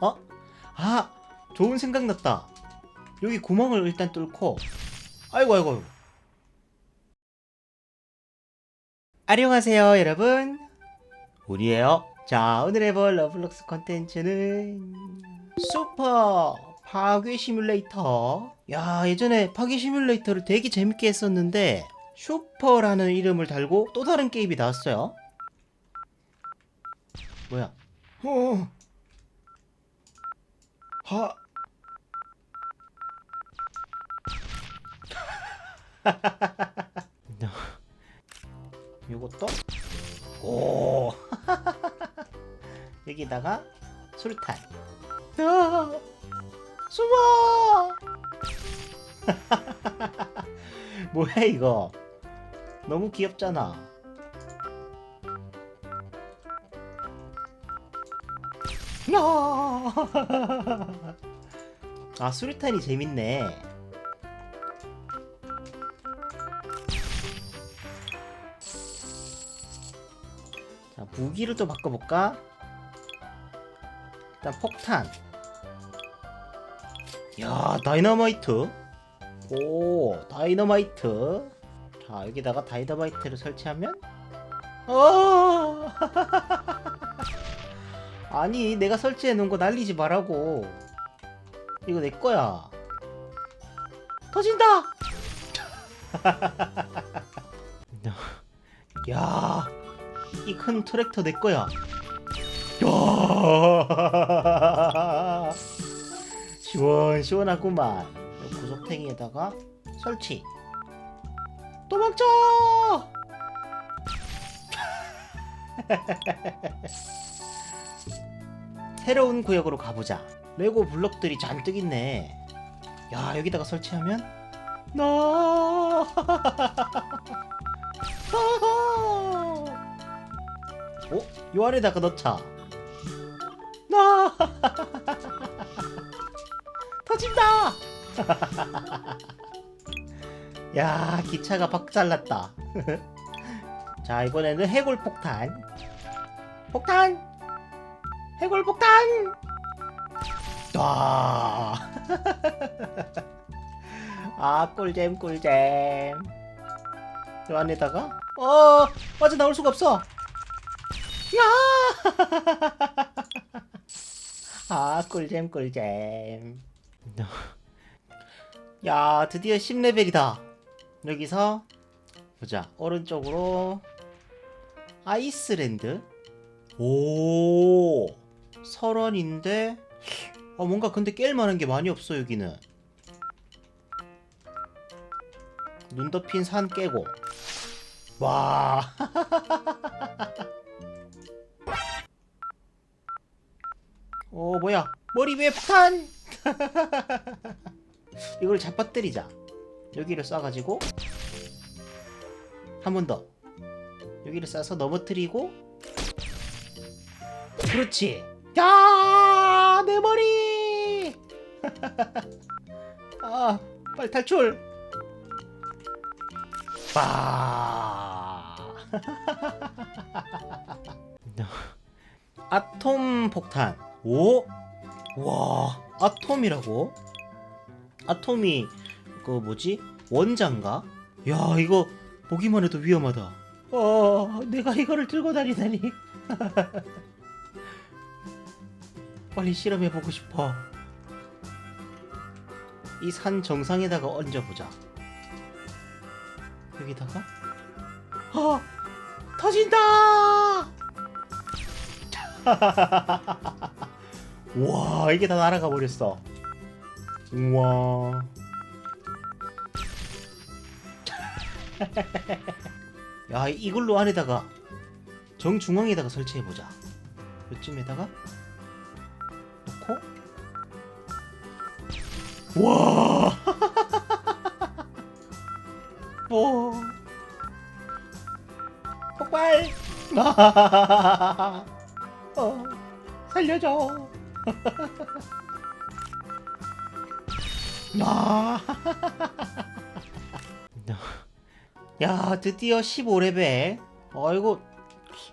어? 아 좋은 생각 났다. 여기 구멍을 일단 뚫고. 아이고 아이고 아이고. 안녕하세요 여러분. 우리예요. 자 오늘 해볼 러블록스 컨텐츠는 슈퍼 파괴 시뮬레이터. 야 예전에 파괴 시뮬레이터를 되게 재밌게 했었는데 슈퍼라는 이름을 달고 또 다른 게임이 나왔어요. 뭐야? 어. 하. 요것도? 오. 여기다가 술탄. 야, 숨어! 뭐야 이거? 너무 귀엽잖아 아 수류탄이 재밌네. 자 무기를 또 바꿔볼까? 일단 폭탄. 야 다이너마이트. 오 다이너마이트. 자 여기다가 다이너마이트를 설치하면? 어 아니 내가 설치해 놓은 거 날리지 말라고. 이거 내 거야. 터진다! 야이 큰 트랙터 내 거야. 야! 시원 시원하구만. 요 구석탱이에다가 설치. 도망쳐 새로운 구역으로 가보자. 레고 블럭들이 잔뜩 있네. 야, 여기다가 설치하면 나. 어? 요 아래다가 넣자. 나. 터진다. 야, 기차가 박살났다. 자, 이번에는 해골 폭탄. 폭탄. 해골 폭탄! 와. 아, 꿀잼, 꿀잼. 이 안에다가, 어, 빠져 나올 수가 없어. 야! 아, 꿀잼, 꿀잼. 야, 드디어 10레벨이다. 여기서, 보자. 오른쪽으로, 아이스랜드. 오. 설원인데 어, 뭔가 근데 깰 만한 게 많이 없어 여기는. 눈 덮인 산 깨고. 와. 어, 뭐야. 머리 위에 폭탄! 이걸 잡아뜨리자. 여기를 쏴가지고. 한 번 더. 여기를 쏴서 넘어뜨리고. 그렇지. 야, 내 머리. 아, 빨리 탈출. 빠. 아톰 폭탄. 오. 와, 아톰이라고? 아톰이 그 뭐지? 원자인가? 야, 이거 보기만 해도 위험하다. 어, 내가 이거를 들고 다니다니. 빨리 실험해보고 싶어. 이 산 정상에다가 얹어보자. 여기다가 아 터진다! 와 이게 다 날아가 버렸어. 우와. 야 이걸로 안에다가 정중앙에다가 설치해보자. 요쯤에다가 넣고 와. 뭐 폭발. 어, 살려줘. 아. 야, 드디어 15레벨. 아이고,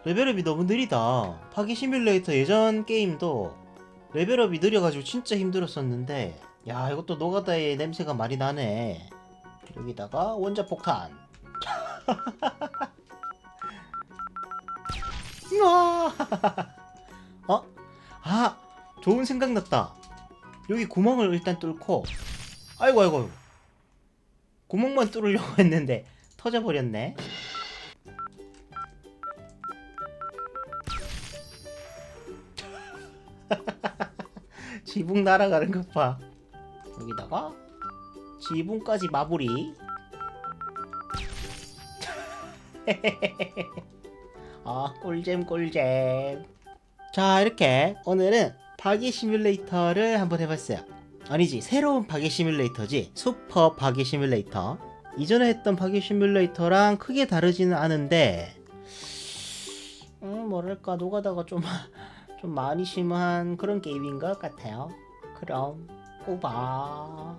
레벨업이 너무 느리다. 파기 시뮬레이터 예전 게임도 레벨업이 느려가지고 진짜 힘들었었는데 야 이것도 노가다의 냄새가 많이 나네. 여기다가 원자 폭탄. 우와! 어? 아 좋은 생각 났다. 여기 구멍을 일단 뚫고 아이고 아이고. 구멍만 뚫으려고 했는데 터져버렸네 지붕 날아가는 것 봐. 여기다가 지붕까지 마무리. 아 꿀잼 꿀잼. 자 이렇게 오늘은 파괴 시뮬레이터를 한번 해봤어요. 아니지 새로운 파괴 시뮬레이터지. 슈퍼 파괴 시뮬레이터. 이전에 했던 파괴 시뮬레이터랑 크게 다르지는 않은데 음 뭐랄까 노가다가 좀, 좀 많이 심한 그런 게임인 것 같아요. 그럼 꼬바